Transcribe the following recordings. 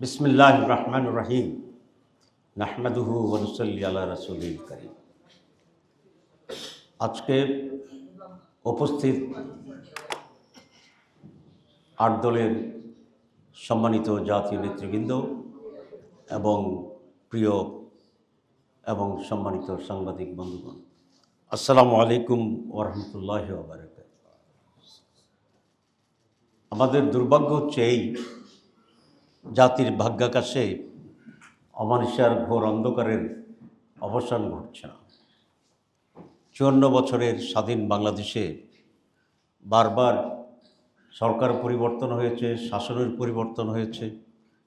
বিসমিল্লাহ রহমান রহিম নাহমাদুহু ওনসল্লি আল্লাহ রসুল করিম। আজকে উপস্থিত আট দলের সম্মানিত জাতীয় নেতৃবৃন্দ এবং প্রিয় এবং সম্মানিত সাংবাদিক বন্ধুগণ, আসসালামু আলাইকুম ওরহমতুল্লাহ আমাদের দুর্ভাগ্য হচ্ছে এই জাতির ভাগ্যাকাশে অমানুষার ঘোর অন্ধকারের অবসান ঘটছে না। চুয়ান্ন বছরের স্বাধীন বাংলাদেশে বারবার সরকার পরিবর্তন হয়েছে, শাসনের পরিবর্তন হয়েছে,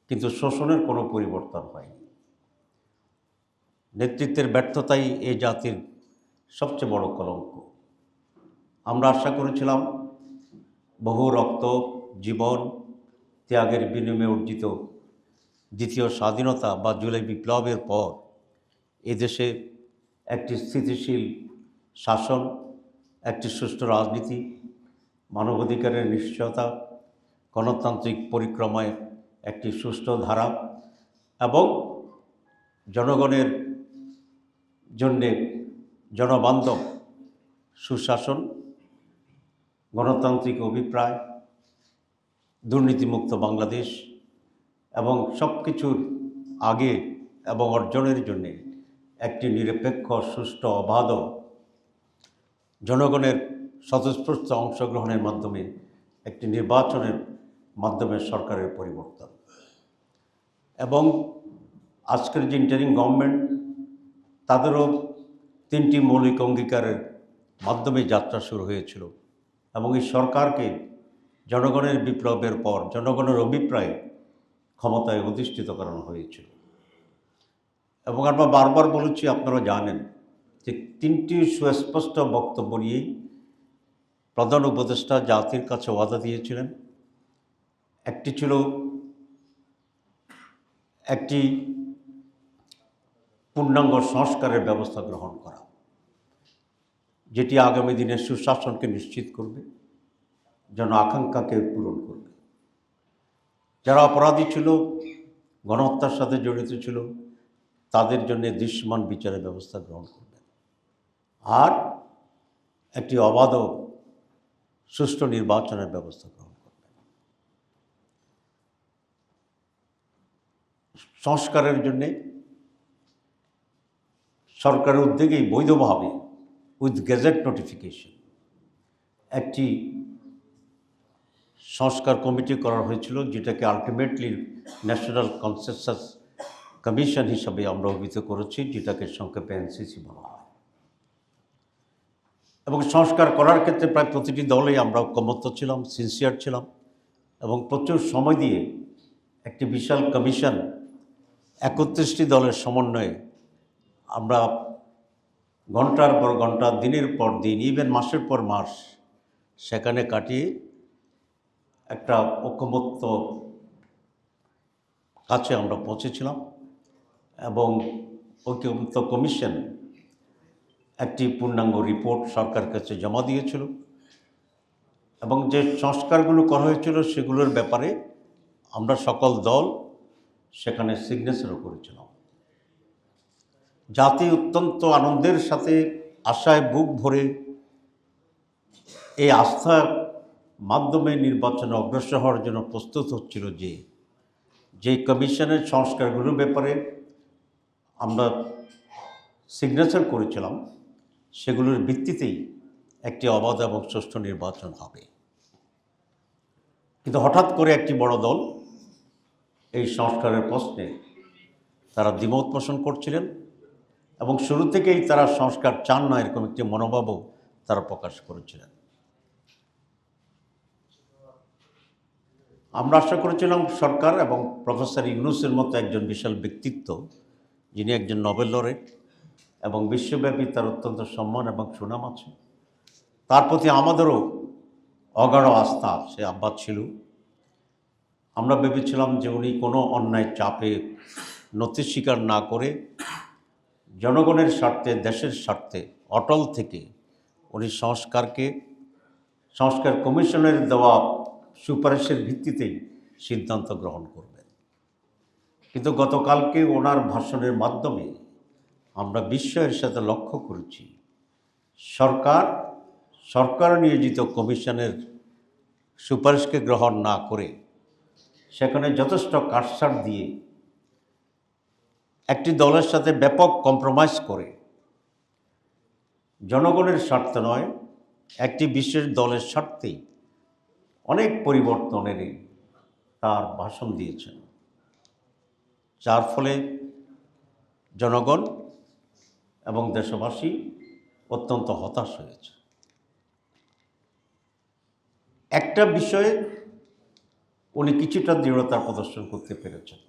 কিন্তু শোষণের কোনো পরিবর্তন হয়নি। নেতৃত্বের ব্যর্থতাই এই জাতির সবচেয়ে বড় কলঙ্ক। আমরা আশা করেছিলাম বহু রক্ত, জীবন ত্যাগের বিনিময়ে অর্জিত দ্বিতীয় স্বাধীনতা বা জুলাই বিপ্লবের পর এদেশে একটি স্থিতিশীল শাসন, একটি সুষ্ঠু রাজনীতি, মানবাধিকারের নিশ্চয়তা, গণতান্ত্রিক পরিক্রমায় একটি সুষ্ঠু ধারা এবং জনগণের জন্যে জনবান্ধব সুশাসন, গণতান্ত্রিক অভিপ্রায় দুর্নীতিমুক্ত বাংলাদেশ এবং সব কিছুর আগে এবং অর্জনের জন্যে একটি নিরপেক্ষ, সুষ্ঠু, অবাধ জনগণের স্বতঃস্ফূর্ত অংশগ্রহণের মাধ্যমে একটি নির্বাচনের মাধ্যমে সরকারের পরিবর্তন। এবং আজকের যে ইন্টারিং গভর্নমেন্ট তাদেরও তিনটি মৌলিক অঙ্গীকারের মাধ্যমে যাত্রা শুরু হয়েছিল এবং এই সরকারকে জনগণের বিপ্লবের পর, জনগণের অভিপ্রায় ক্ষমতায় অধিষ্ঠিত করানো হয়েছিল। এবং আমরা বারবার বলেছি, আপনারা জানেন যে তিনটি সুস্পষ্ট বক্তব্য নিয়েই প্রধান উপদেষ্টা জাতির কাছে ওয়াদা দিয়েছিলেন। একটি ছিল একটি পূর্ণাঙ্গ সংস্কারের ব্যবস্থা গ্রহণ করা, যেটি আগামী দিনের সুশাসনকে নিশ্চিত করবে। জন আকাঙ্ক্ষাকে পূরণ করবে। যারা অপরাধী ছিল, গণহত্যার সাথে জড়িত ছিল, তাদের জন্য দৃশ্যমান বিচারের ব্যবস্থা গ্রহণ করবে আর একটি অবাধ সুষ্ঠু নির্বাচনের ব্যবস্থা গ্রহণ করবে সংস্কারের জন্যে সরকারের উদ্যোগেই বৈধভাবে উইথ গেজেট নোটিফিকেশন একটি সংস্কার কমিটি করা হয়েছিল, যেটাকে আলটিমেটলি ন্যাশনাল কনসেনসাস কমিশন হিসাবে আমরা অভিহিত করেছি, যেটাকে সংক্ষেপে এনসিসি বলা হয়। এবং সংস্কার করার ক্ষেত্রে প্রায় প্রতিটি দলেই আমরা ঐক্যমত্য ছিলাম সিনসিয়ার ছিলাম, এবং প্রচুর সময় দিয়ে একটি বিশাল কমিশন একত্রিশটি দলের সমন্বয়ে আমরা ঘণ্টার পর ঘণ্টা, দিনের পর দিন ইভেন মাসের পর মাস, সেখানে কাটিয়ে একটা ঐক্যমত্য কাছে আমরা পৌঁছেছিলাম এবং ঐক্যমত্য কমিশন একটি পূর্ণাঙ্গ রিপোর্ট সরকার কাছে জমা দিয়েছিল এবং যে সংস্কারগুলো করা হয়েছিল সেগুলোর ব্যাপারে আমরা সকল দল সেখানে সিগনেচারও করেছিলাম। জাতি অত্যন্ত আনন্দের সাথে আশায় বুক ভরে এই আস্থার মাধ্যমে নির্বাচনে অগ্রসর হওয়ার জন্য প্রস্তুত হচ্ছিল যে যে কমিশনের সংস্কারগুলোর ব্যাপারে আমরা সিগনেচার করেছিলাম, সেগুলোর ভিত্তিতেই একটি অবাধ এবং সুষ্ঠু নির্বাচন হবে। কিন্তু হঠাৎ করে একটি বড় দল এই সংস্কারের প্রশ্নে তারা দ্বিমত পোষণ করছিলেন এবং শুরু থেকেই তারা সংস্কার চান না এরকম একটি মনোভাবও তারা প্রকাশ করেছিলেন। আমরা আশা করেছিলাম সরকার এবং প্রফেসর ইউনুসের মতো একজন বিশাল ব্যক্তিত্ব, যিনি একজন নোবেল লরেট এবং বিশ্বব্যাপী তার অত্যন্ত সম্মান এবং সুনাম আছে। তার প্রতি আমাদেরও অগাঢ় আস্থা সে আব্বাস ছিল। আমরা ভেবেছিলাম যে উনি কোনো অন্যায় চাপে নথি স্বীকার না করে জনগণের স্বার্থে, দেশের স্বার্থে অটল থেকে উনি সংস্কারকে, সংস্কার কমিশনের দেওয়া সুপারিশের ভিত্তিতেই সিদ্ধান্ত গ্রহণ করবেন। কিন্তু গতকালকে ওনার ভাষণের মাধ্যমে আমরা বিস্ময়ের সাথে লক্ষ্য করেছি, সরকার সরকার নিয়োজিত কমিশনের সুপারিশকে গ্রহণ না করে সেখানে যথেষ্ট কাটসাট দিয়ে একটি দলের সাথে ব্যাপক কম্প্রোমাইজ করে জনগণের স্বার্থ নয়, একটি বিশেষ দলের স্বার্থেই অনেক পরিবর্তন এনে তার ভাষণ দিয়েছেন। যার ফলে জনগণ এবং দেশবাসী অত্যন্ত হতাশ হয়েছে। একটা বিষয়ে উনি কিছুটা দৃঢ়তা প্রদর্শন করতে পেরেছেন।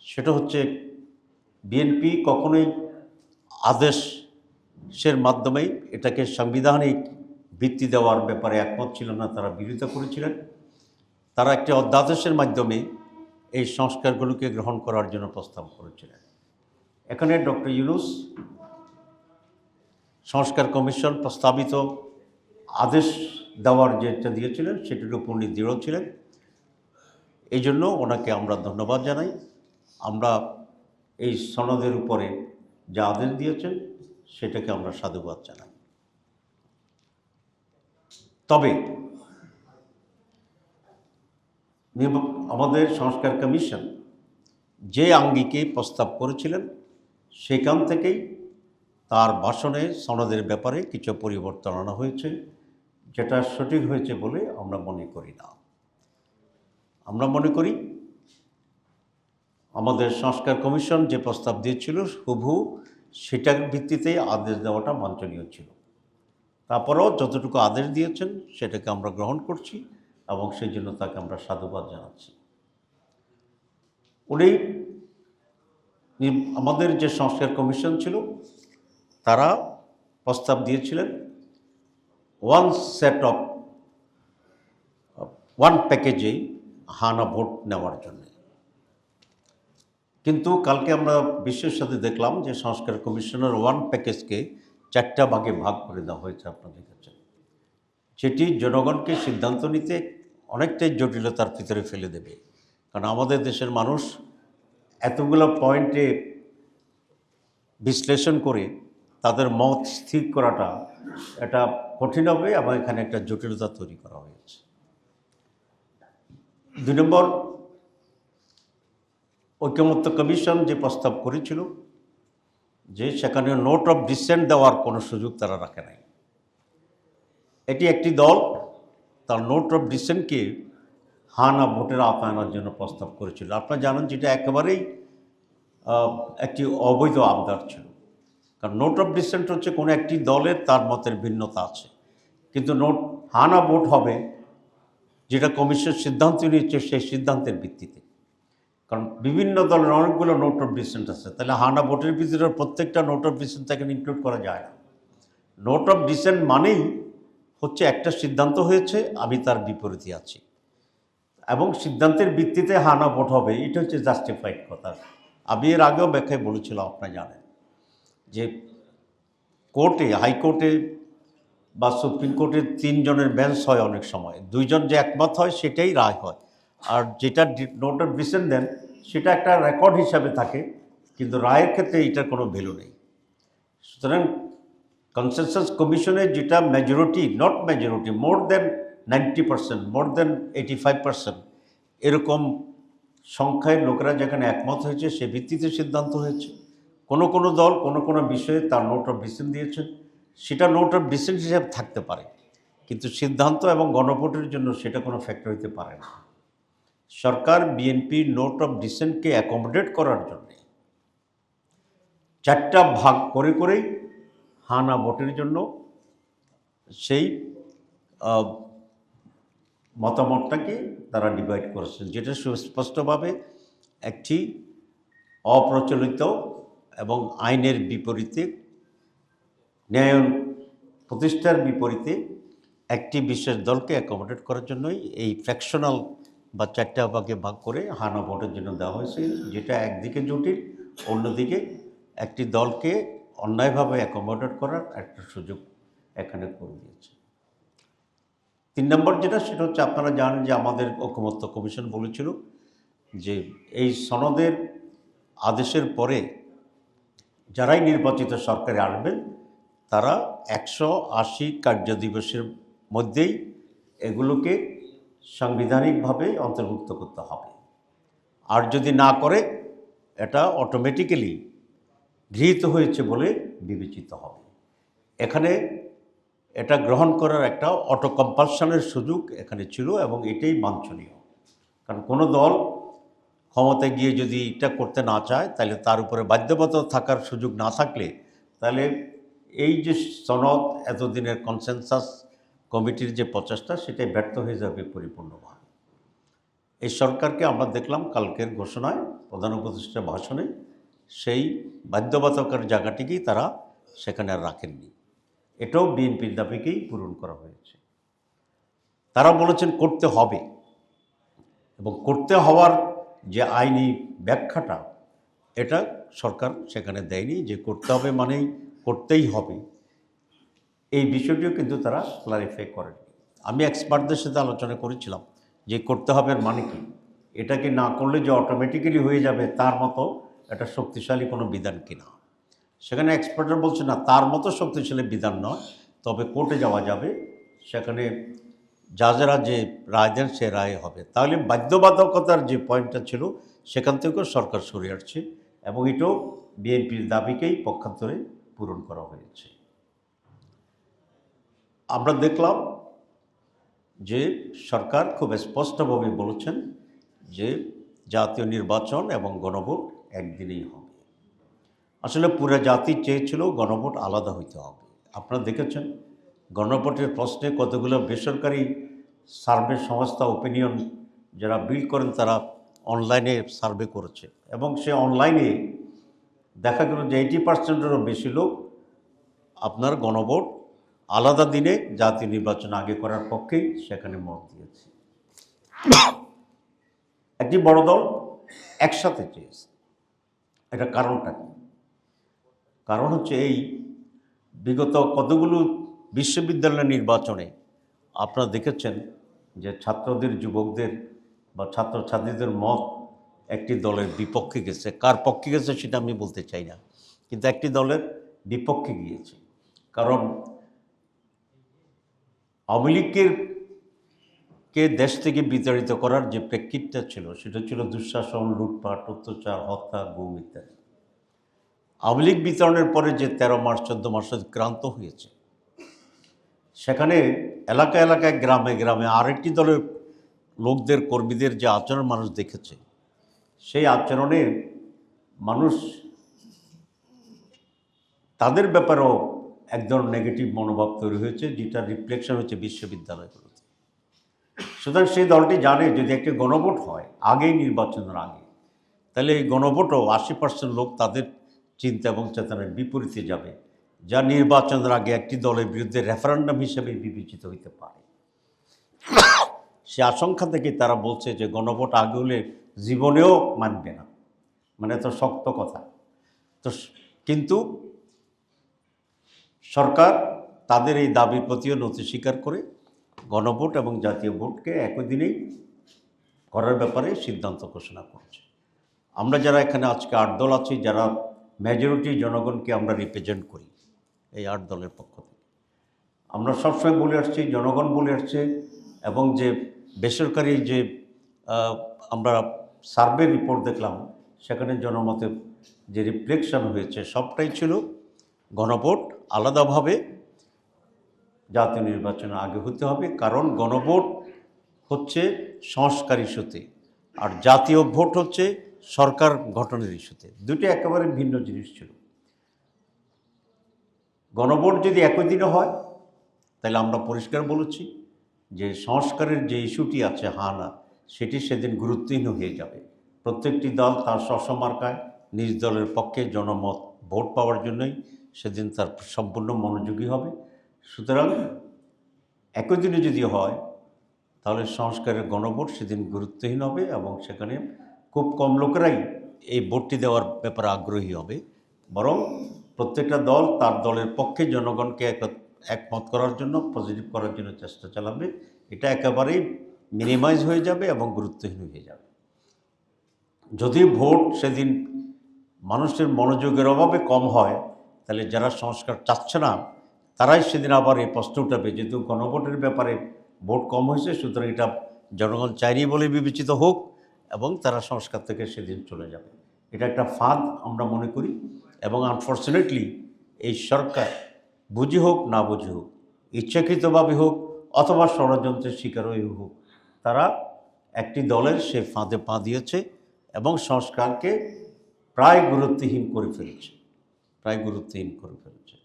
সেটা হচ্ছে বিএনপি কখনোই আদেশের মাধ্যমেই এটাকে সাংবিধানিক ভিত্তি দেওয়ার ব্যাপারে একমত ছিল না, তারা বিরোধিতা করেছিলেন। তারা একটি অধ্যাদেশের মাধ্যমে এই সংস্কারগুলোকে গ্রহণ করার জন্য প্রস্তাব করেছিলেন। এখানে ডক্টর ইউনুস, সংস্কার কমিশন প্রস্তাবিত আদেশ দেওয়ার যেটা দিয়েছিলেন, সেটির উপর দৃঢ় ছিলেন। এই জন্য ওনাকে আমরা ধন্যবাদ জানাই। আমরা এই সনদের উপরে যা আদেশ দিয়েছেন, সেটাকে আমরা সাধুবাদ জানাই। তবে আমাদের সংস্কার কমিশন যে আঙ্গিকে প্রস্তাব করেছিলেন, সেখান থেকেই তার ভাষণে সনদের ব্যাপারে কিছু পরিবর্তন আনা হয়েছে, যেটা সঠিক হয়েছে বলে আমরা মনে করি না। আমরা মনে করি আমাদের সংস্কার কমিশন যে প্রস্তাব দিয়েছিল, হুবহু সেটার ভিত্তিতেই আদেশ দেওয়াটা বাঞ্ছনীয় ছিল। তারপরেও যতটুকু আদেশ দিয়েছেন, সেটাকে আমরা গ্রহণ করছি এবং সেই জন্য তাকে আমরা সাধুবাদ জানাচ্ছি। উনি আমাদের যে সংস্কার কমিশন ছিল, তারা প্রস্তাব দিয়েছিলেন ওয়ান সেট অফ ওয়ান প্যাকেজেই হানা ভোট নেওয়ার জন্য। কিন্তু কালকে আমরা বিশ্বের সাথে দেখলাম যে সংস্কার কমিশনের ওয়ান প্যাকেজকে চারটা ভাগে ভাগ করে দেওয়া হয়েছে আপনাদের কাছে। যেটি জনগণকে সিদ্ধান্ত নিতে অনেকটাই জটিলতার ভিতরে ফেলে দেবে। কারণ আমাদের দেশের মানুষ এতগুলো পয়েন্টে বিশ্লেষণ করে তাদের মত স্থির করাটা এটা কঠিন হবে এবং এখানে একটা জটিলতা তৈরি করা হয়েছে। দুই নম্বর, ঐক্যমত্য কমিশন যে প্রস্তাব করেছিল যে সেখানে নোট অফ ডিসেন্ট দেওয়ার কোনো সুযোগ তারা রাখে নাই। এটি একটি দল, তার নোট অফ ডিসেন্টকে হানা ভোটের আনার জন্য প্রস্তাব করেছিল। আপনারা জানেন যেটা একেবারেই একটি অবৈধ আবদার ছিল। কারণ নোট অফ ডিসেন্ট হচ্ছে কোনো একটি দলের তার মতের ভিন্নতা আছে। কিন্তু নোট হানা ভোট হবে, যেটা কমিশন সিদ্ধান্ত নিয়েছে সেই সিদ্ধান্তের ভিত্তিতে। কারণ বিভিন্ন দলের অনেকগুলো নোট অফ ডিসেন্ট আছে। তাহলে হানা ভোটের ভিতরে প্রত্যেকটা নোট অফ ডিসেন্ট তাকে ইনক্লুড করা যায় না। নোট অফ ডিসেন্ট মানেই হচ্ছে একটা সিদ্ধান্ত হয়েছে, আমি তার বিপরীতে আছি। এবং সিদ্ধান্তের ভিত্তিতে হানা ভোট হবে, এটা হচ্ছে জাস্টিফাইড কথা। আমি এর আগেও ব্যাখ্যায় বলেছিলাম আপনারা জানেন যে কোর্টে হাইকোর্টে বা সুপ্রিম কোর্টের তিনজনের বেঞ্চ হয় অনেক সময়। দুইজন যে একমত হয়, সেটাই রায় হয়। আর যেটা নোট অফ দেন, সেটা একটা রেকর্ড হিসাবে থাকে, কিন্তু রায়ের ক্ষেত্রে এটার কোনো ভ্যালু নেই। সুতরাং কনসেনসাস কমিশনের যেটা majority not majority more than ninety percent more than eighty five percent এরকম সংখ্যায় লোকেরা যেখানে একমত হয়েছে, সে ভিত্তিতে সিদ্ধান্ত হয়েছে। কোনো কোনো দল, কোনো কোনো বিষয়ে তার নোট অফ ডিসেন্ট দিয়েছেন সেটা নোট অফ ডিসেন্ট হিসেবে থাকতে পারে, কিন্তু সিদ্ধান্ত এবং গণভোটের জন্য সেটা কোনো ফ্যাক্টর হতে পারে না। সরকার বিএনপি নোট অফ ডিসেন্টকে অ্যাকোমোডেট করার জন্যে চারটা ভাগ করে করেই হানা ভোটের জন্য সেই মতামতটাকে তারা ডিভাইড করেছেন, যেটা সুস্পষ্টভাবে একটি অপ্রচলিত এবং আইনের বিপরীতে, ন্যায় প্রতিষ্ঠার বিপরীতে একটি বিশেষ দলকে অ্যাকোমোডেট করার জন্যই এই ফ্র্যাকশনাল বা চারটা ভাগে ভাগ করে হানা ভোটের জন্য দেওয়া হয়েছে, যেটা একদিকে জটিল, অন্যদিকে একটি দলকে অন্যায়ভাবে অ্যাকোমোডেট করার একটা সুযোগ এখানে করে দিয়েছে। তিন নম্বর যেটা, সেটা হচ্ছে আপনারা জানেন যে আমাদের ঐকমত্য কমিশন বলেছিল যে এই সনদের আদেশের পরে যারাই নির্বাচিত সরকারে আসবেন, তারা একশো আশি কার্যদিবসের মধ্যেই এগুলোকে সাংবিধানিকভাবে অন্তর্ভুক্ত করতে হবে। আর যদি না করে, এটা অটোমেটিক্যালি গৃহীত হয়েছে বলে বিবেচিত হবে। এখানে এটা গ্রহণ করার একটা অটো কম্পালশনের সুযোগ এখানে ছিল এবং এটাই বাঞ্ছনীয়। কারণ কোনো দল ক্ষমতায় গিয়ে যদি এটা করতে না চায়, তাহলে তার উপরে বাধ্যবাধকতা থাকার সুযোগ না থাকলে, তাহলে এই যে সনদ, এতদিনের কনসেনসাস কমিটির যে প্রচেষ্টা, সেটাই ব্যর্থ হয়ে যাবে পরিপূর্ণভাবে। এই সরকারকে আমরা দেখলাম কালকের ঘোষণায়, প্রধান উপদেষ্টার ভাষণে, সেই বাধ্যবাধকতার জায়গাটিকেই তারা সেখানে আর রাখেননি। এটাও বিএনপির দাবিকেই পূরণ করা হয়েছে। তারা বলেছেন করতে হবে এবং করতে হওয়ার যে আইনি ব্যাখ্যাটা, এটা সরকার সেখানে দেয়নি যে করতে হবে মানেই করতেই হবে। এই বিষয়টিও কিন্তু তারা ক্লারিফাই করেনি। আমি এক্সপার্টদের সাথে আলোচনা করেছিলাম যে করতে হবে মানে কি? এটাকে না করলে যে অটোমেটিক্যালি হয়ে যাবে তার মতো একটা শক্তিশালী কোনো বিধান কিনা। সেখানে এক্সপার্টরা বলছে, না, তার মতো শক্তিশালী বিধান নয়, তবে কোর্টে যাওয়া যাবে। সেখানে যারা যে রায় দেন সে রায় হবে। তাহলে বাধ্যবাধকতার যে পয়েন্টটা ছিল, সেখান থেকেও সরকার সরে আসছে এবং এটাও বিএনপির দাবিকেই পক্ষান্তরে পূরণ করা হয়েছে। আমরা দেখলাম যে সরকার খুব স্পষ্টভাবে বলেছেন যে জাতীয় নির্বাচন এবং গণভোট একদিনেই হবে। আসলে পুরো জাতি চেয়েছিল গণভোট আলাদা হইতে হবে। আপনারা দেখেছেন, গণভোটের প্রশ্নে কতগুলো বেসরকারি সার্ভে সংস্থা ওপিনিয়ন যারা বিল করেন তারা অনলাইনে সার্ভে করেছে এবং সে অনলাইনে দেখা গেল যে এইটি পার্সেন্টেরও বেশি লোক আপনার গণভোট আলাদা দিনে জাতীয় নির্বাচন আগে করার পক্ষেই সেখানে মত দিয়েছে। একটি বড় দল একসাথে চেয়েছে। এটা কারণটা কি? কারণ হচ্ছে এই বিগত কতগুলো বিশ্ববিদ্যালয় নির্বাচনে আপনারা দেখেছেন যে ছাত্রদের, যুবকদের বা ছাত্রছাত্রীদের মত একটি দলের বিপক্ষে গেছে। কার পক্ষে গেছে সেটা আমি বলতে চাই না। কিন্তু একটি দলের বিপক্ষে গিয়েছে। কারণ আওয়ামী কে দেশ থেকে বিতাড়িত করার যে প্রেক্ষিতটা ছিল, সেটা ছিল দুঃশাসন, লুটপাট, অত্যাচার, হত্যা, গুম ইত্যাদি। আওয়ামী লীগ বিতরণের পরে যে তেরো মাস চোদ্দ মাস ক্রান্ত হয়েছে, সেখানে এলাকা এলাকায়, গ্রামে গ্রামে আরেকটি দলের লোকদের, কর্মীদের যে আচরণ মানুষ দেখেছে, সেই আচরণে মানুষ তাদের ব্যাপারেও এক ধরনের নেগেটিভ মনোভাব তৈরি হয়েছে যেটা রিফ্লেকশন হচ্ছে বিশ্ববিদ্যালয়গুলোতে সুতরাং সেই দলটি জানে যদি একটি গণভোট হয়, আগেই নির্বাচনের আগে, তাহলে এই গণভোটও আশি পার্সেন্ট লোক তাদের চিন্তা এবং চেতনার বিপরীতে যাবে, যা নির্বাচনের আগে একটি দলের বিরুদ্ধে রেফারেন্ডাম হিসেবে বিবেচিত হইতে পারে। সে আশঙ্কা থেকে তারা বলছে যে গণভোট আগে হলে জীবনেও মানবে না। মানে এত শক্ত কথা। তো কিন্তু সরকার তাদের এই দাবির প্রতিও নথি স্বীকার করে গণভোট এবং জাতীয় ভোটকে একই দিনেই করার ব্যাপারে সিদ্ধান্ত ঘোষণা করছে। আমরা যারা এখানে আজকে আট দল আছি, যারা মেজরিটি জনগণকে আমরা রিপ্রেজেন্ট করি এই আট দলের পক্ষ থেকে। আমরা সবসময় বলে আসছি, জনগণ বলে আসছে এবং যে বেসরকারি যে আমরা সার্ভে রিপোর্ট দেখলাম, সেখানে জনমতের যে রিফ্লেকশন হয়েছে, সবটাই ছিল গণভোট আলাদাভাবে জাতীয় নির্বাচনের আগে হতে হবে, কারণ গণভোট হচ্ছে সংস্কার ইস্যুতে আর জাতীয় ভোট হচ্ছে সরকার গঠনের ইস্যুতে। দুটি একেবারে ভিন্ন জিনিস ছিল। গণভোট যদি একই দিনে হয়, তাহলে আমরা পরিষ্কার বলেছি যে সংস্কারের যে ইস্যুটি আছে হানা, সেটি সেদিন গুরুত্বহীন হয়ে যাবে। প্রত্যেকটি দল তার স্বসমার্কায় নিজ দলের পক্ষে জনমত, ভোট পাওয়ার জন্যই সেদিন তার সম্পূর্ণ মনোযোগী হবে। সুতরাং একই দিনে যদি হয়, তাহলে সংস্কারের গণভোট সেদিন গুরুত্বহীন হবে এবং সেখানে খুব কম লোকেরাই এই ভোটটি দেওয়ার ব্যাপারে আগ্রহী হবে। বরং প্রত্যেকটা দল তার দলের পক্ষে জনগণকে এক- একমত করার জন্য পজিটিভ করার জন্য চেষ্টা চালাবে। এটা একেবারেই মিনিমাইজ হয়ে যাবে এবং গুরুত্বহীন হয়ে যাবে। যদি ভোট সেদিন মানুষের মনোযোগের অভাবে কম হয় তাহলে যারা সংস্কার চাচ্ছে না, তারাই সেদিন আবার এই প্রশ্ন উঠাবে, যেহেতু গণভোটের ব্যাপারে ভোট কম হয়েছে, সুতরাং এটা জনগণ চাইনি বলে বিবেচিত হোক এবং তারা সংস্কার থেকে সেদিন চলে যাবে। এটা একটা ফাঁদ আমরা মনে করি এবং আনফর্চুনেটলি এই সরকার বুঝি হোক, না বুঝি হোক, ইচ্ছাকৃতভাবে হোক অথবা ষড়যন্ত্রের শিকারই হোক, তারা একটি দলের সে ফাঁদে পা দিয়েছে এবং সংস্কারকে প্রায় গুরুত্বহীন করে ফেলেছে। প্রায় গুরুত্বহীন করে ফেলেছে।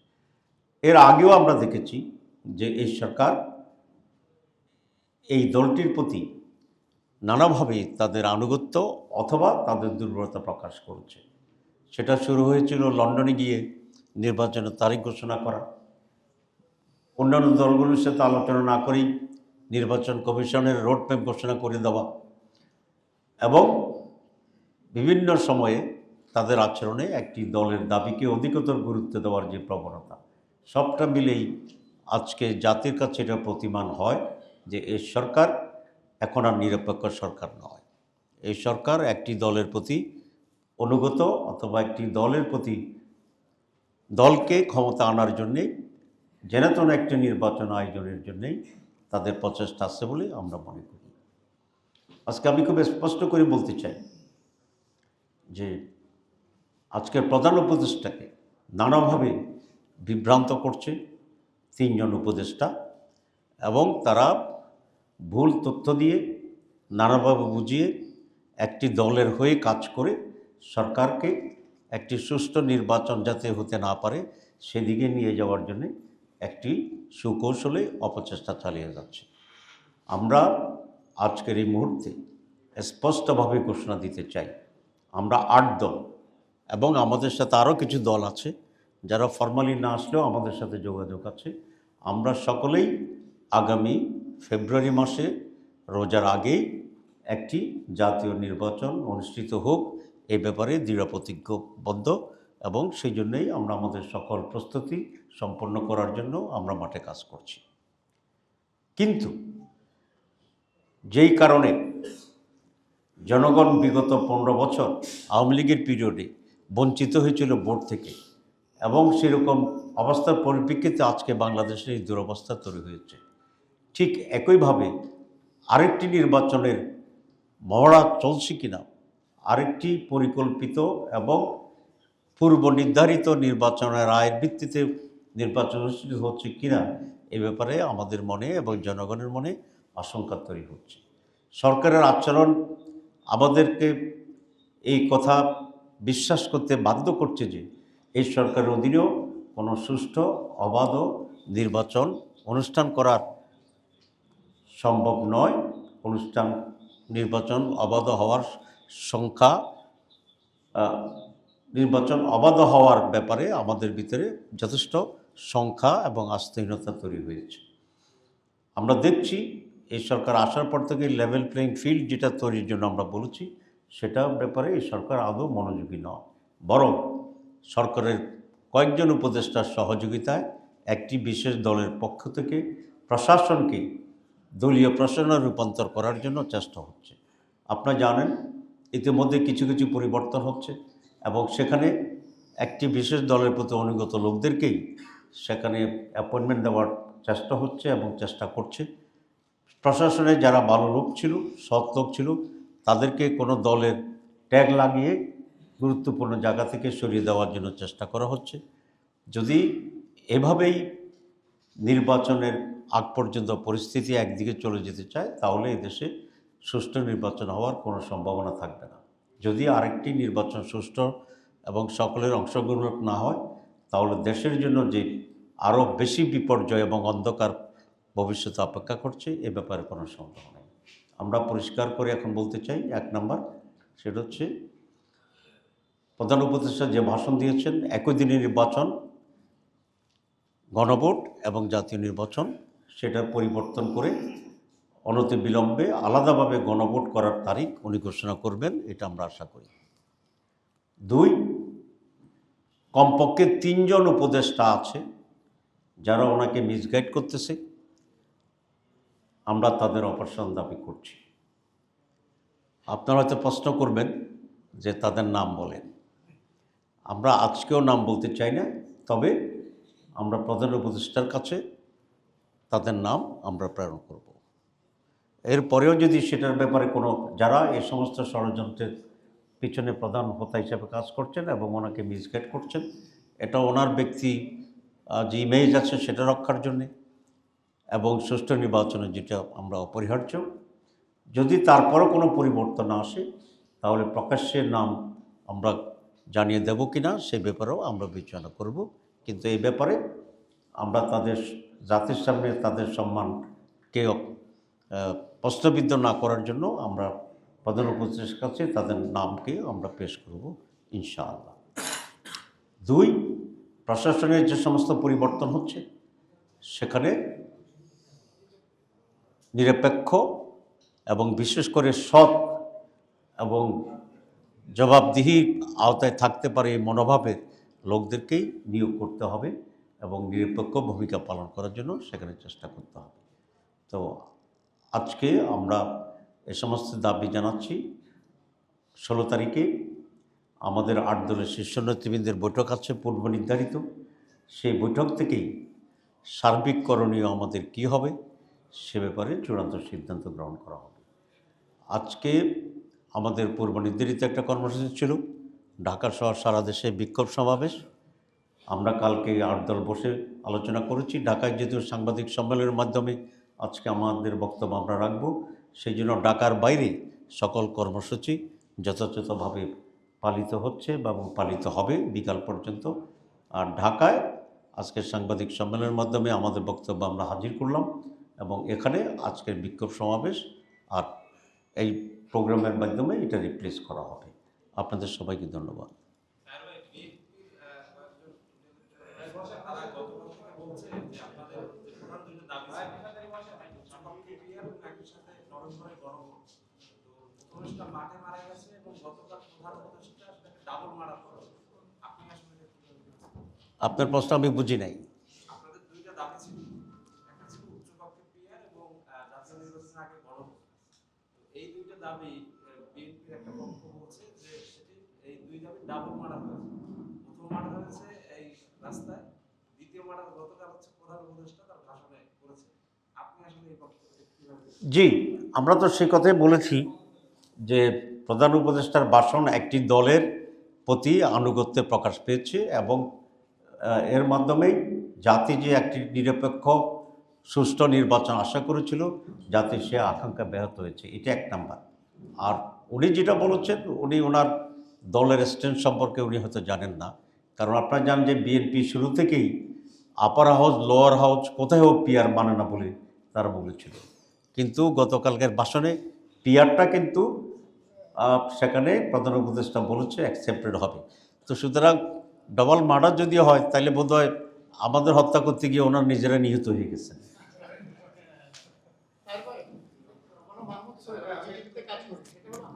এর আগেও আমরা দেখেছি যে এই সরকার এই দলটির প্রতি নানাভাবে তাদের আনুগত্য অথবা তাদের দুর্বলতা প্রকাশ করেছে। সেটা শুরু হয়েছিল লন্ডনে গিয়ে নির্বাচনের তারিখ ঘোষণা করা। অন্যান্য দলগুলোর সাথে আলোচনা না করেই নির্বাচন কমিশনের রোড রোডম্যাপ ঘোষণা করে দেওয়া। এবং বিভিন্ন সময়ে তাদের আচরণে একটি দলের দাবিকে অধিকতর গুরুত্ব দেওয়ার যে প্রবণতা, সবটা মিলেই আজকে জাতির কাছে এটা প্রতিমান হয় যে এই সরকার এখন আর নিরপেক্ষ সরকার নয়। এই সরকার একটি দলের প্রতি অনুগত অথবা একটি দলের প্রতি দলকে ক্ষমতা আনার জন্যে জেনাতন একটি নির্বাচন আয়োজনের জন্যেই তাদের প্রচেষ্টা আছে বলে আমরা মনে করি। আজকে আমি খুব স্পষ্ট করে বলতে চাই যে আজকের প্রধান উপদেষ্টাকে নানাভাবে বিভ্রান্ত করছে তিনজন উপদেষ্টা এবং তারা ভুল তথ্য দিয়ে নানাভাবে বুঝিয়ে একটি দলের হয়ে কাজ করে সরকারকে একটি সুষ্ঠু নির্বাচন যাতে হতে না পারে, সেদিকে নিয়ে যাওয়ার জন্য একটি সুকৌশলে অপচেষ্টা চালিয়ে যাচ্ছে। আমরা আজকের এই মুহূর্তে স্পষ্টভাবে ঘোষণা দিতে চাই, আমরা আট দল এবং আমাদের সাথে আরও কিছু দল আছে যারা ফর্মালি না আসলেও আমাদের সাথে যোগাযোগ আছে। আমরা সকলেই আগামী ফেব্রুয়ারি মাসে রোজার আগেই একটি জাতীয় নির্বাচন অনুষ্ঠিত হোক, এ ব্যাপারে দৃঢ় প্রতিজ্ঞবদ্ধ এবং সেই জন্যই আমরা আমাদের সকল প্রস্তুতি সম্পন্ন করার জন্য আমরা মাঠে কাজ করছি। কিন্তু যেই কারণে জনগণ বিগত পনেরো বছর আওয়ামী লীগের পিরিয়ডে বঞ্চিত হয়েছিল ভোট থেকে। এবং সেরকম অবস্থার পরিপ্রেক্ষিতে আজকে বাংলাদেশের এই দুরবস্থা তৈরি হয়েছে। ঠিক একইভাবে আরেকটি নির্বাচনের মহড়া চলছে কিনা, আরেকটি পরিকল্পিত এবং পূর্ব নির্ধারিত নির্বাচনের আয়ের ভিত্তিতে নির্বাচন অনুষ্ঠিত হচ্ছে কিনা, এ ব্যাপারে আমাদের মনে এবং জনগণের মনে আশঙ্কা তৈরি হচ্ছে। সরকারের আচরণ আমাদেরকে এই কথা বিশ্বাস করতে বাধ্য করছে যে এই সরকারের অধীনেও কোনো সুষ্ঠু, অবাধ নির্বাচন অনুষ্ঠান করার সম্ভব নয়। অনুষ্ঠান, নির্বাচন অবাধ হওয়ার সংখ্যা নির্বাচন অবাধ হওয়ার ব্যাপারে আমাদের ভিতরে যথেষ্ট সংখ্যা এবং আস্থাহীনতা তৈরি হয়েছে। আমরা দেখছি এই সরকার আসার পর থেকে লেভেল প্লেইং ফিল্ড যেটা তৈরির জন্য আমরা বলেছি সেটা ব্যাপারে এই সরকার আদৌ মনোযোগী নয়। বরং সরকারের কয়েকজন উপদেষ্টার সহযোগিতায় একটি বিশেষ দলের পক্ষ থেকে প্রশাসনকে দলীয় প্রশাসনে রূপান্তর করার জন্য চেষ্টা হচ্ছে। আপনারা জানেন, ইতিমধ্যে কিছু কিছু পরিবর্তন হচ্ছে এবং সেখানে একটি বিশেষ দলের প্রতি অনুগত লোকদেরকেই সেখানে অ্যাপয়েন্টমেন্ট দেওয়ার চেষ্টা হচ্ছে এবং চেষ্টা করছে। প্রশাসনে যারা ভালো লোক ছিল, সৎ লোক ছিল তাদেরকে কোনো দলের ট্যাগ লাগিয়ে গুরুত্বপূর্ণ জায়গা থেকে সরিয়ে দেওয়ার জন্য চেষ্টা করা হচ্ছে। যদি এভাবেই নির্বাচনের আগ পর্যন্ত পরিস্থিতি একদিকে চলে যেতে চায়, তাহলে এদেশে সুষ্ঠু নির্বাচন হওয়ার কোনো সম্ভাবনা থাকবে না। যদি আরেকটি নির্বাচন সুষ্ঠু এবং সকলের অংশগ্রহণ না হয়, তাহলে দেশের জন্য যে আরও বেশি বিপর্যয় এবং অন্ধকার ভবিষ্যতে অপেক্ষা করছে, এ ব্যাপারে কোনো নেই। আমরা পরিষ্কার করে এখন বলতে চাই, এক নাম্বার, সেটা হচ্ছে প্রধান উপদেষ্টা যে ভাষণ দিয়েছেন, একই দিনে নির্বাচন, গণভোট এবং জাতীয় নির্বাচন, সেটার পরিবর্তন করে অনতি বিলম্বে আলাদাভাবে গণভোট করার তারিখ উনি ঘোষণা করবেন, এটা আমরা আশা করি। দুই, কমপক্ষে তিনজন উপদেষ্টা আছে যারা ওনাকে মিসগাইড করতেছে। আমরা তাদের অপারেশন দাবি করছি। আপনারা হয়তো প্রশ্ন করবেন যে তাদের নাম বলেন। আমরা আজকেও নাম বলতে চাই না, তবে আমরা প্রধান উপদেষ্টার কাছে তাদের নাম আমরা প্রেরণ করব। এরপরেও যদি সেটার ব্যাপারে কোনো, যারা এ সমস্ত ষড়যন্ত্রের পিছনে প্রধান হোতা হিসেবে কাজ করছেন এবং ওনাকে মিসগাইড করছেন, এটা ওনার ব্যক্তি যে ইমেজ আছে সেটা রক্ষার জন্যে এবং সুষ্ঠু নির্বাচনে যেটা আমরা অপরিহার্য। যদি তারপরও কোনো পরিবর্তন আসে, তাহলে প্রকাশ্যে নাম আমরা জানিয়ে দেব কি না সে ব্যাপারেও আমরা বিবেচনা করব। কিন্তু এই ব্যাপারে আমরা তাদের জাতির সামনে তাদের সম্মানকে প্রশ্নবিদ্ধ না করার জন্য আমরা প্রধান কাছে তাদের নামকে আমরা পেশ করব, ইনশাআল্লাহ। দুই, প্রশাসনের যে সমস্ত পরিবর্তন হচ্ছে, সেখানে নিরপেক্ষ এবং বিশেষ করে সৎ এবং জবাবদিহি আওতায় থাকতে পারে এই মনোভাবের লোকদেরকেই নিয়োগ করতে হবে এবং নিরপেক্ষ ভূমিকা পালন করার জন্য সেখানে চেষ্টা করতে হবে। তো আজকে আমরা এ সমস্ত দাবি জানাচ্ছি। ষোলো তারিখে আমাদের আট দলের শীর্ষ নেতৃবৃন্দের বৈঠক আছে পূর্ব নির্ধারিত সেই বৈঠক থেকেই সার্বিক করণীয় আমাদের কি হবে? সে ব্যাপারে চূড়ান্ত সিদ্ধান্ত গ্রহণ করা হবে। আজকে আমাদের পূর্ব নির্ধারিত একটা কর্মসূচি ছিল। ঢাকা সহ সারা দেশে বিক্ষোভ সমাবেশ। আমরা কালকে আট দল বসে আলোচনা করেছি। ঢাকায় যেহেতু সাংবাদিক সম্মেলনের মাধ্যমে আজকে আমাদের বক্তব্য আমরা রাখব, সেই জন্য ঢাকার বাইরে সকল কর্মসূচি যথাযথভাবে পালিত হচ্ছে এবং পালিত হবে বিকাল পর্যন্ত। আর ঢাকায় আজকের সাংবাদিক সম্মেলনের মাধ্যমে আমাদের বক্তব্য আমরা হাজির করলাম। এবং এখানে আজকের বিক্ষোভ সমাবেশ আর এই প্রোগ্রামের মাধ্যমে এটা রিপ্লেস করা হবে। আপনাদের সবাইকে ধন্যবাদ। আপনার প্রশ্ন আমি বুঝি যে আপনাদের যে প্রধান দুইটা দাবি ছিল, সকলকে ক্লিয়ার এবং একই সাথে নভেম্বরে গণভোট। তো উপদেষ্টা মাঠে মারা গেছে এবং গতকাল প্রধান উপদেষ্টা সেটাকে ডাবল মারা করেছে। আপনি আসলে এটা কীভাবে দেখছেন? আপনার প্রশ্ন আমি বুঝি নাই আপনাদের দুইটা দাবি ছিল একটা ছিল উচ্চকক্ষে পিয়ার এবং আহ, জাতীয় নির্বাচনের আগে গণভোট তো এই দুইটা দাবি বিএনপির একটা পক্ষ বলছে যে সেটি এই দুই দাবি ডাবল মারা হয়েছে। প্রথম মারা হয়েছে এই রাস্তায়, দ্বিতীয় মারা গতকাল হচ্ছে প্রধান উপদেষ্টা তার ভাষণে করেছে আপনি আসলে এই? জি, আমরা তো সে কথাই বলেছি যে প্রধান উপদেষ্টার ভাষণ একটি দলের প্রতি আনুগত্যে প্রকাশ পেয়েছে এবং এর মাধ্যমেই জাতি যে একটি নিরপেক্ষ, সুষ্ঠু নির্বাচন আশা করেছিল যাতে সে আকাঙ্ক্ষা ব্যাহত হয়েছে। এটা এক নাম্বার। আর উনি যেটা বলেছেন, উনি ওনার দলের স্ট্যান্ড সম্পর্কে উনি হয়তো জানেন না। কারণ আপনারা জানেন যে বিএনপি শুরু থেকেই আপার হাউস লোয়ার হাউস কোথায়ও পিয়ার মানে না বলে তারা বলেছিল। কিন্তু গতকালকের ভাষণে পিয়ারটা কিন্তু সেখানে প্রধান উপদেষ্টা বলেছে অ্যাকসেপ্টেড হবে। তো সুতরাং ডবল মার্ডার যদি হয় তাহলে বোধ হয় আমাদের হত্যা করতে গিয়ে ওনার নিজেরা নিহত হয়ে গেছেন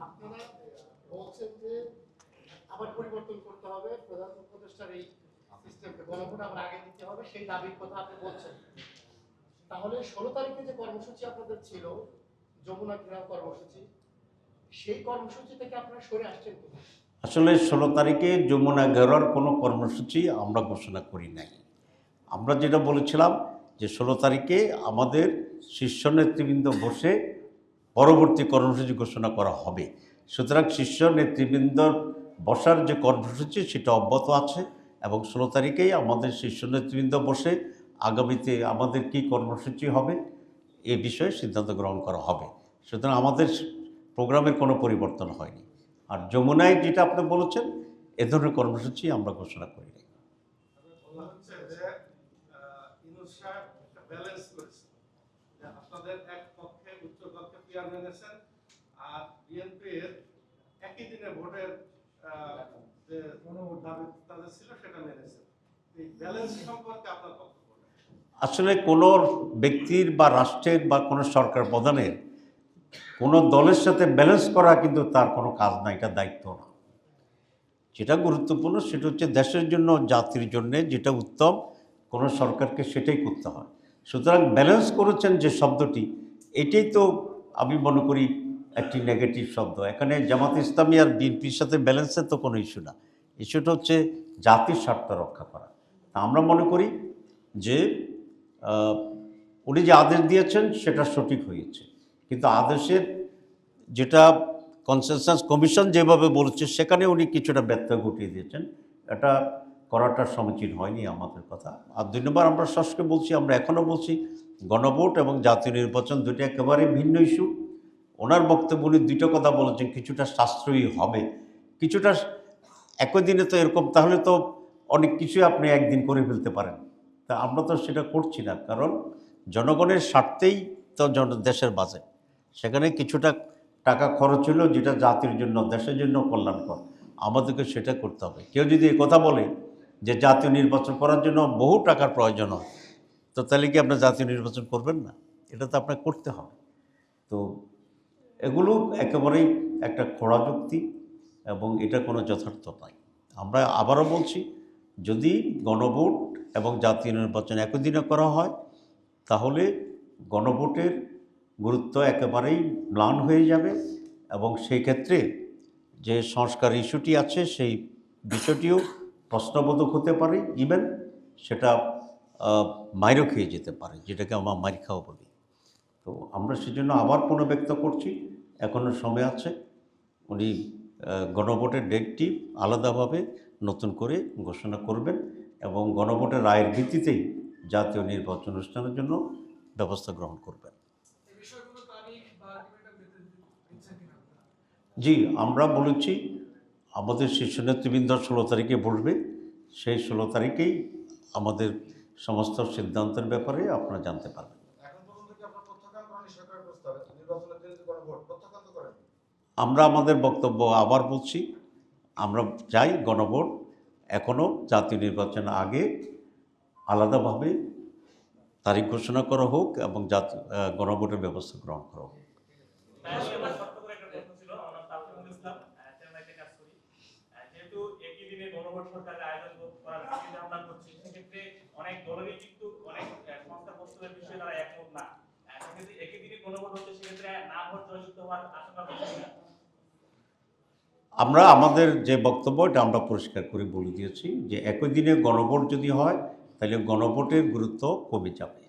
আপনারা বলছেন যে আবার পরিবর্তন করতে হবে, প্রধান উপদেষ্টার এই সিস্টেমকে গণভোট আবার আগে দিতে হবে, সেই দাবির কথা আপনি বলছেন। তাহলে ষোলো তারিখে যে কর্মসূচি আপনাদের ছিল, যমুনা গ্রাম কর্মসূচি, সেই কর্মসূচি থেকে আপনারা সরে আসছেন? আসলে ষোলো তারিখে যমুনা গেরোর কোনো কর্মসূচি আমরা ঘোষণা করি নাই। আমরা যেটা বলেছিলাম যে ষোলো তারিখে আমাদের শীর্ষ নেতৃবৃন্দ বসে পরবর্তী কর্মসূচি ঘোষণা করা হবে। সুতরাং শীর্ষ নেতৃবৃন্দ বসার যে কর্মসূচি সেটা অব্যাহত আছে এবং ষোলো তারিখেই আমাদের শীর্ষ নেতৃবৃন্দ বসে আগামীতে আমাদের কি কর্মসূচি হবে এ বিষয়ে সিদ্ধান্ত গ্রহণ করা হবে। সুতরাং আমাদের প্রোগ্রামের কোনো পরিবর্তন হয়নি। আর যমুনায় যেটা আপনি বলেছেন এ ধরনের কর্মসূচি আমরা ঘোষণা করি নাই। বলা হচ্ছে যে আহ, ইউনূস সাহেব একটা ব্যালেন্স করেছে যে আপনাদের এক পক্ষে উচ্চ কক্ষে পিয়ার মেনেছেন আর বিএনপির একই দিনে ভোটের আসলে কোনো ব্যক্তির বা রাষ্ট্রের বা কোনো সরকার প্রধানের কোনো দলের সাথে ব্যালেন্স করা কিন্তু তার কোনো কাজ না এটা দায়িত্ব না। যেটা গুরুত্বপূর্ণ সেটা হচ্ছে দেশের জন্য, জাতির জন্য যেটা উত্তম, কোনো সরকারকে সেটাই করতে হয়। সুতরাং ব্যালেন্স করেছেন যে শব্দটি, এটাই তো আমি মনে করি একটি নেগেটিভ শব্দ। এখানে জামাত ইসলামী আর বিএনপির সাথে ব্যালেন্সের তো কোনো ইস্যু না। ইস্যুটা হচ্ছে জাতির স্বার্থ রক্ষা করা। আমরা মনে করি যে উনি যে আদেশ দিয়েছেন সেটা সঠিক হয়েছে। কিন্তু আদেশের যেটা কনসেনসাস কমিশন যেভাবে বলেছে, সেখানে উনি কিছুটা ব্যত্যয় ঘটিয়ে দিয়েছেন। এটা করাটা সমীচীন হয়নি আমাদের কথা। আর দুই নম্বর আমরা শাসকে বলছি, আমরা এখনও বলছি, গণভোট এবং জাতীয় নির্বাচন দুটি একেবারে ভিন্ন ইস্যু ওনার বক্তব্য উনি দুটো কথা বলেছেন, কিছুটা সাশ্রয়ী হবে। কিছুটা একই দিনে তো এরকম, তাহলে তো অনেক কিছুই আপনি একদিন করে ফেলতে পারেন। তা আমরা তো সেটা করছি না, কারণ জনগণের স্বার্থেই তো জন, দেশের বাজেট সেখানে কিছুটা টাকা খরচ হলো যেটা জাতির জন্য, দেশের জন্য কল্যাণকর, আমাদেরকে সেটা করতে হবে। কেউ যদি কথা বলে যে জাতীয় নির্বাচন করার জন্য বহু টাকার প্রয়োজন হয়, তো তাহলে কি আপনার জাতীয় নির্বাচন করবেন না? এটা তো আপনার করতে হবে। তো এগুলো একেবারেই একটা খোড়া যুক্তি এবং এটা কোনো যথার্থ নয়। আমরা আবারও বলছি, যদি গণভোট এবং জাতীয় নির্বাচন একই দিনে করা হয়, তাহলে গণভোটের গুরুত্ব একেবারেই ম্লান হয়ে যাবে এবং সেই ক্ষেত্রে যে সংস্কার ইস্যুটি আছে, সেই বিষয়টিও প্রশ্নবোধক হতে পারে ইভেন সেটা মাইরও খেয়ে যেতে পারে, যেটাকে আমরা মাইর খাওয়া বলি। তো আমরা সেজন্য আবার পুনর্ব্যক্ত করছি। এখনও সময় আছে। উনি গণভোটের ডেটটি আলাদাভাবে নতুন করে ঘোষণা করবেন এবং গণভোটের রায়ের ভিত্তিতেই জাতীয় নির্বাচন অনুষ্ঠানের জন্য ব্যবস্থা গ্রহণ করবেন? জি আমরা বলেছি আমাদের শীর্ষ নেতৃবৃন্দ ষোলো তারিখে বসবে। সেই ষোলো তারিখেই আমাদের সমস্ত সিদ্ধান্তের ব্যাপারে আপনারা জানতে পারবেন এখন পর্যন্ত কি আপনার প্রত্যাখ্যান করেন সরকারের প্রস্তাবে নির্বাচনের দিন যদি কোনো ভোট প্রত্যাখ্যান তো করেন আমরা আমাদের বক্তব্য আবার বলছি আমরা চাই গণভোট এখনও জাতীয় নির্বাচন আগে আলাদাভাবে তারিখ ঘোষণা করা হোক এবং জাতীয় গণভোটের ব্যবস্থা গ্রহণ করা হোক একমত না। সেক্ষেত্রে একই দিনে গণভোট হচ্ছে, সেক্ষেত্রে না ভোট জয়যুক্ত হওয়ার আশঙ্কা। আমরা আমাদের যে বক্তব্য এটা আমরা পরিষ্কার করে বলে দিয়েছি যে একই দিনে গণভোট যদি হয় তাহলে গণভোটের গুরুত্ব কমে যাবে।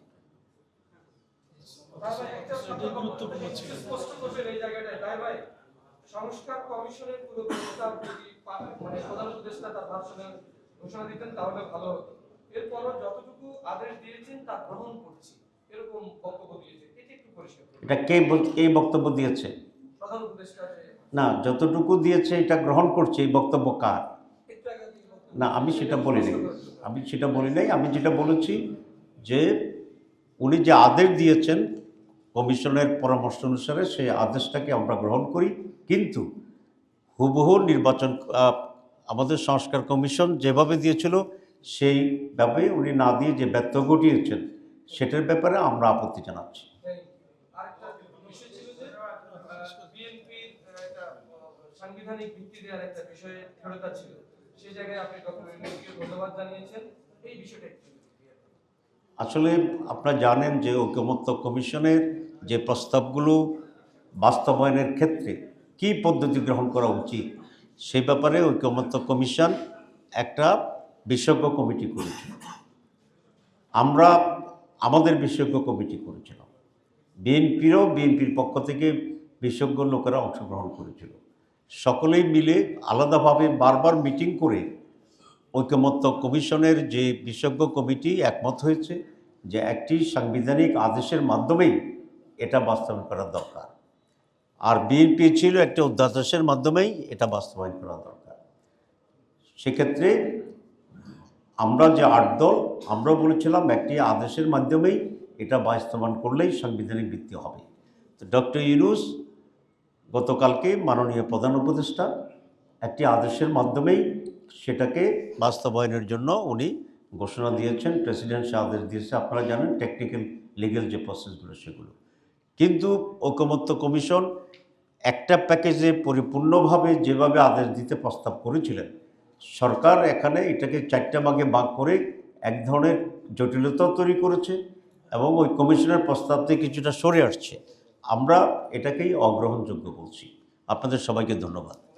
তাহলে একটা কথা গুরুত্বপূর্ণ ছিল স্পষ্ট করবেন এই জায়গাটায় তাই ভাই সংস্কার কমিশনের পুরো প্রস্তাব যদি মানে প্রধান উপদেষ্টা তার ভাষণের ঘোষণা দিতেন তাহলে ভালো হতো এরপরও যতটুকু আদেশ দিয়েছেন তা গ্রহণ করছি এরকম বক্তব্য দিয়েছে? এটা একটু পরিষ্কার এটা কে বক্তব্য দিয়েছে? প্রধান উপদেষ্টা যে না, যতটুকু দিয়েছে, এটা গ্রহণ করছে, এই বক্তব্য কার? না, আমি সেটা বলি নাই। আমি সেটা বলি নাই, আমি যেটা বলেছি যে উনি যে আদেশ দিয়েছেন কমিশনের পরামর্শ অনুসারে, সেই আদেশটাকে আমরা গ্রহণ করি। কিন্তু হুবহু নির্বাচন আমাদের সংস্কার কমিশন যেভাবে দিয়েছিল, সেইভাবে উনি না দিয়ে যে ব্যর্থ ঘটিয়েছেন, সেটার ব্যাপারে আমরা আপত্তি জানাচ্ছি এই আরেকটা বিষয় ছিল যে বিএনপির একটা আহ, সাংবিধানিক ভিত্তি দেওয়ার একটা বিষয়ে দৃঢ়তা ছিল। সেই জায়গায় আপনি ডক্টর ধন্যবাদ জানিয়েছেন। এই বিষয়টা আসলে আপনারা জানেন যে ঐকমত্য কমিশনের যে প্রস্তাবগুলো বাস্তবায়নের ক্ষেত্রে কী পদ্ধতি গ্রহণ করা উচিত সেই ব্যাপারে ঐকমত্য কমিশন একটা বিশেষজ্ঞ কমিটি করেছিল। আমরা আমাদের বিশেষজ্ঞ কমিটি করেছিলাম বিএনপিরও বিএনপির পক্ষ থেকে বিশেষজ্ঞ লোকেরা অংশগ্রহণ করেছিল। সকলেই মিলে আলাদাভাবে বারবার মিটিং করে ঐকমত্য কমিশনের যে বিশেষজ্ঞ কমিটি একমত হয়েছে যে একটি সাংবিধানিক আদেশের মাধ্যমেই এটা বাস্তবায়ন করা দরকার। আর বিএনপি ছিল একটা অধ্যাদেশের মাধ্যমেই এটা বাস্তবায়ন করা দরকার। সেক্ষেত্রে আমরা যে আট দল আমরা বলেছিলাম একটি আদেশের মাধ্যমেই এটা বাস্তবায়ন করলেই সাংবিধানিক ভিত্তি হবে। তো ডক্টর ইউনুস গতকালকে মাননীয় প্রধান উপদেষ্টা একটি আদেশের মাধ্যমেই সেটাকে বাস্তবায়নের জন্য উনি ঘোষণা দিয়েছেন, প্রেসিডেন্ট সে আদেশ দিয়েছে। আপনারা জানেন টেকনিক্যাল লিগেল যে প্রসেসগুলো সেগুলো। কিন্তু ঐকমত্য কমিশন একটা প্যাকেজে পরিপূর্ণভাবে যেভাবে আদেশ দিতে প্রস্তাব করেছিলেন, সরকার এখানে এটাকে চারটা ভাগে ভাগ করে এক ধরনের জটিলতা তৈরি করেছে এবং ওই কমিশনের প্রস্তাব থেকে কিছুটা সরে আসছে। আমরা এটাকেই অগ্রহণযোগ্য বলছি। আপনাদের সবাইকে ধন্যবাদ।